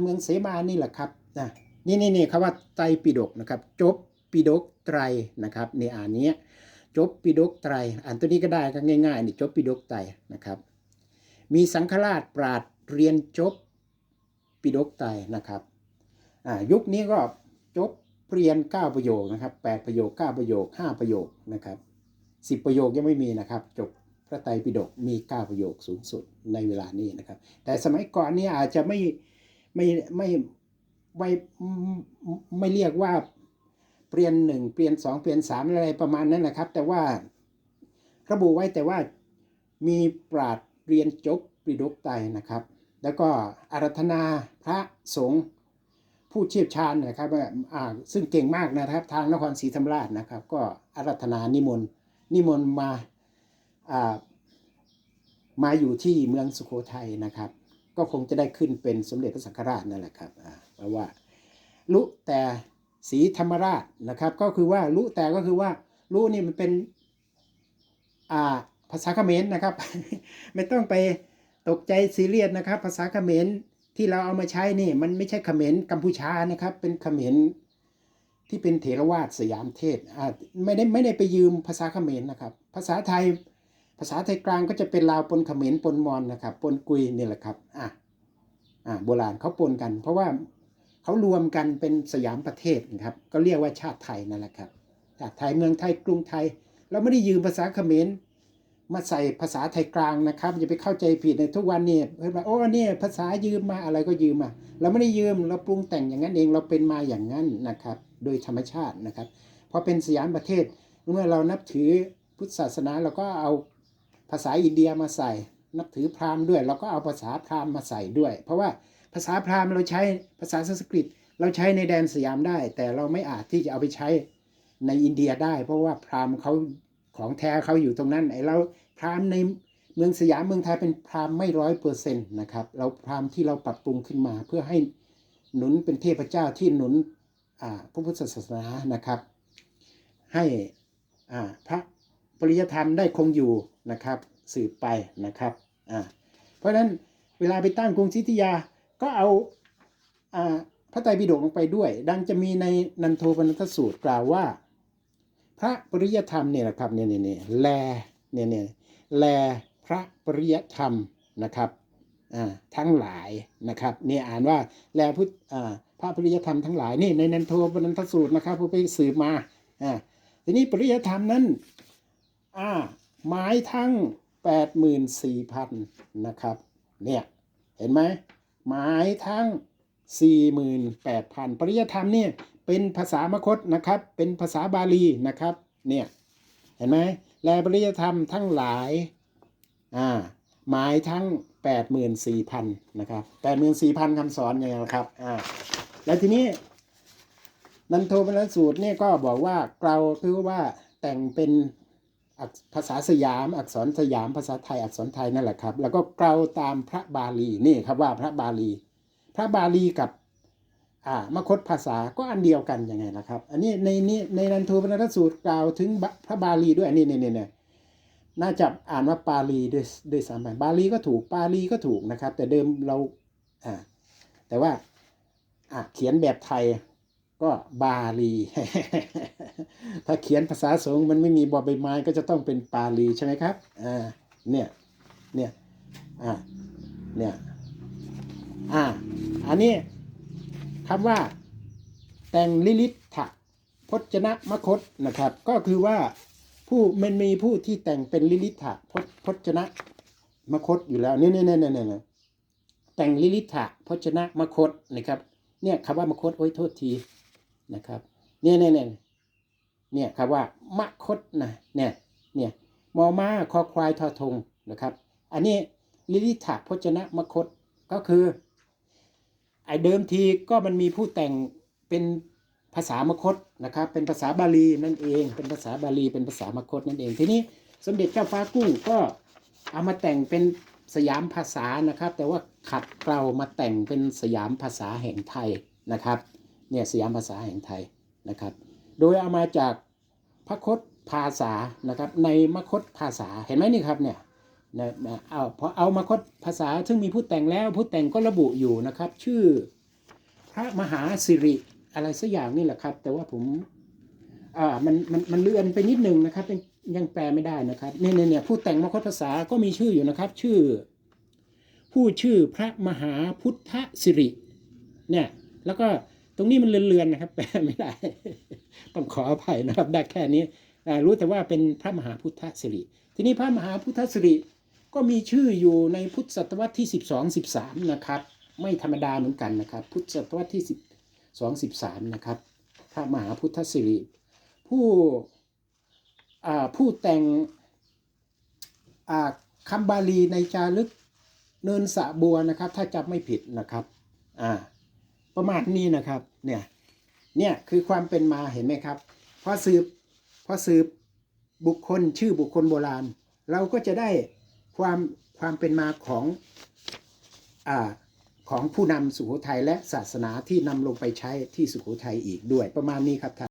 เมืองเสมานี่แหละครับนะนี่นี่นี่คำว่าไตรปิฎกนะครับ จบปิฎกไตรนะครับในอ่านนี้จบปิฎกไตรอ่านตัวนี้ก็ได้ก็ง่ายๆนี่จบปิฎกไตรนะครับ มีสังฆราชปราดเรียนจบปิฎกไตรนะครับอ่ายุคนี้ก็จบเรียน 9 ประโยคนะครับ 8 ประโยค 9 ประโยค 5 ประโยคนะครับ 10 ประโยคยังไม่มีนะครับ จบพระไตรปิฎกมี 9 ประโยคสูงสุดในเวลานี้นะครับ แต่สมัยก่อนนี่อาจจะไม่ ไม่ไม่ไม่ไม่เรียกว่าเปลี่ยนหนึ่งเปลี่ยนสองเปลี่ยนสามอะไรประมาณนั้นนะครับ แต่ว่าระบุไว้แต่ว่ามีปราดเรียนจบปิฎกไตรนะครับ แล้วก็อารัธนาพระสงฆ์ผู้เชี่ยวชาญนะครับอ่าซึ่งเก่งมากนะครับ ทางนครศรีธรรมราชนะครับ ก็อารัธนานิมนต์นิมนต์มาอ่ามาอยู่ที่เมืองสุโขทัยนะครับ ก็คงจะได้ขึ้นเป็นสมเด็จพระสังฆราชนั่นแหละครับอ่าเพราะว่าลุแต่ศรีธรรมราชนะครับ ก็คือว่าลุแต่ก็คือว่าลุนี่มันเป็นอ่าภาษาเขมรนะครับ ไม่ต้องไปตกใจซีเรียสนะครับ ภาษาเขมรที่เราเอามาใช้นี่มันไม่ใช่เขมรกัมพูชานะครับ เป็นเขมรที่เป็นเถรวาทสยามเทศไม่ได้ไม่ได้ไปยืมภาษาเขมรนะครับ ภาษาไทย ภาษาไทยกลางก็จะเป็นลาวปนเขมรปนมอญนะครับปนกุยนี่แหละครับอะอ่าโบราณเขาปนกัน เพราะว่าเขารวมกันเป็นสยามประเทศนะครับ ก็เรียกว่าชาติไทยนั่นแหละครับชาติไทยเมืองไทยกรุงไทย เราไม่ได้ยืมภาษาเขมรมาใส่ภาษาไทยกลางนะครับอย่าไปเข้าใจผิดในทุกวันนี่เพื่อนว่าโอ้เนี่ยภาษายืมมาอะไรก็ยืมมา เราไม่ได้ยืมเราปรุงแต่งอย่างนั้นเองเราเป็นมาอย่างนั้นนะครับ โดยธรรมชาตินะครับพอเป็นสยามประเทศเมื่อเรานับถือพุทธศาสนาเราก็เอา ภาษาอินเดียมาใส่ นับถือพราหมณ์ด้วย เราก็เอาภาษาพราหมณ์มาใส่ด้วย เพราะว่าภาษาพราหมณ์เราใช้ภาษาสันสกฤต เราใช้ในแดนสยามได้ แต่เราไม่อาจที่จะเอาไปใช้ในอินเดียได้ เพราะว่าพราหมณ์เขาของแท้เขาอยู่ตรงนั้นไอ้เราพราหมณ์ในเมืองสยามเมืองไทยเป็นพราหมณ์ไม่ร้อยเปอร์เซ็นต์นะครับเราพราหมณ์ที่เราปรับปรุงขึ้นมา เพื่อให้หนุนเป็นเทพเจ้าที่หนุนพระพุทธศาสนานะครับ ให้พระ ปริยธรรมได้คงอยู่นะครับสืบไปนะครับอ่าเพราะฉะนั้นเวลาไปตั้งกรุงศรีอยุธยาก็เอาอ่าพระไตรปิฎกลงไปด้วย ดังจะมีในนันโทปนทสูตรกล่าวว่า พระปริยธรรมเนี่ยนะครับเนี่ยเนี่ยเนี่ยแลเนี่ยเนี่ยแลพระปริยธรรมนะครับอ่าทั้งหลายนะครับเนี่ยอ่านว่าแลพุทธอ่าพระปริยธรรมทั้งหลายนี่ในนันโทปนทสูตรนะครับผู้ไปสืบมาอ่าทีนี้ปริยธรรมนั้น อ่าหมายทั้ง 84,000 นะครับ เนี่ย เห็นไหมหมายทั้ง 48,000 ปริยธรรมเนี่ยเป็นภาษามคตนะครับ เป็นภาษาบาลีนะครับ เนี่ย เห็นไหมแลปริยธรรมทั้งหลาย อ่าหมายทั้ง 84,000 นะครับ 84,000คำสอนไงนะครับ อ่า แล้วทีนี้ นันโทปนสูตรเนี่ยก็บอกว่าเราคือว่าแต่งเป็น ภาษาสยาม อักษรสยามภาษาไทยอักษรไทยนั่นแหละครับ แล้วก็เกลาตามพระบาลีนี่ครับว่าพระบาลี พระบาลีกับอ่ามคตภาษาก็อันเดียวกันยังไงล่ะครับ อันนี้ในนี้ในนันทูปนสูตรกล่าวถึงพระบาลีด้วยอันนี้เนี่ยเนี่ยน่าจะอ่านว่าปาลีด้วยด้วยซ้ำไปบาลีก็ถูกปาลีก็ถูกนะครับ แต่เดิมเราอ่าแต่ว่าอ่าเขียนแบบไทย ก็บาลี ถ้าเขียนภาษาสงฆ์มันไม่มีบอใบไม้ก็จะต้องเป็นปาลีใช่ไหมครับ อ่า เนี่ย เนี่ย อ่า เนี่ย อ่า อันนี้คำว่าแต่งลิลิตถะพจนะมคตนะครับ ก็คือว่าผู้มันมีผู้ที่แต่งเป็นลิลิตถะพจพจนะมคตอยู่แล้วเนี่ยเนี่ยเนี่ยเนี่ยเนี่ยแต่งลิลิตถะพจนะมคตนะครับ เนี่ยคำว่ามคตโอ้ยโทษที นะครับเนี่ยเนี่ยเนี่ยเนี่ยคำว่ามคตนะเนี่ยเนี่ยมอม้าคอควายทอทงนะครับ อันนี้ลิลิถะพจนะมคตก็คือไอเดิมทีก็มันมีผู้แต่งเป็นภาษามคตนะครับ เป็นภาษาบาลีนั่นเอง เป็นภาษาบาลีเป็นภาษามคตนั่นเอง ทีนี้สมเด็จเจ้าฟ้ากุ้งก็เอามาแต่งเป็นสยามภาษานะครับ แต่ว่าขัดเกลามาแต่งเป็นสยามภาษาแห่งไทยนะครับ เนี่ยสยามภาษาแห่งไทยนะครับ โดยเอามาจากพระคตภาษานะครับในมคตภาษาเห็นไหมนี่ครับเนี่ยนะนะเอาพอเอามาคดภาษาซึ่งมีผู้แต่งแล้วผู้แต่งก็ระบุอยู่นะครับ ชื่อพระมหาสิริอะไรสักอย่างนี่แหละครับ แต่ว่าผมอ่ามันมันมันเลื่อนไปนิดนึงนะครับยังแปลไม่ได้นะครับเนี่ยเนี่ยเนี่ยผู้แต่งมคตภาษาก็มีชื่ออยู่นะครับ ชื่อ ผู้ชื่อพระมหาพุทธสิริเนี่ยแล้วก็ ตรงนี้มันเลือนๆนะครับแปลไม่ได้ ต้องขออภัยนะครับ ได้แค่นี้รู้แต่ว่าเป็นพระมหาพุทธสิริ ทีนี้พระมหาพุทธสิริก็มีชื่ออยู่ในพุทธศตวรรษที่ 12 13 นะครับ ไม่ธรรมดาเหมือนกันนะครับ พุทธศตวรรษที่ 12 13 นะครับ พระมหาพุทธสิริ ผู้ผู้แต่งคำบาลีในจารึกเนินสะบัวนะครับ ถ้าจำไม่ผิดนะครับอ่า ประมาณนี้นะครับ เนี่ย เนี่ยคือความเป็นมาเห็นไหมครับพอสืบพอสืบบุคคลชื่อบุคคลโบราณ เราก็จะได้ความความเป็นมาของอ่าของผู้นำสุโขทัยและศาสนาที่นำลงไปใช้ที่สุโขทัยอีกด้วยประมาณนี้ครับท่าน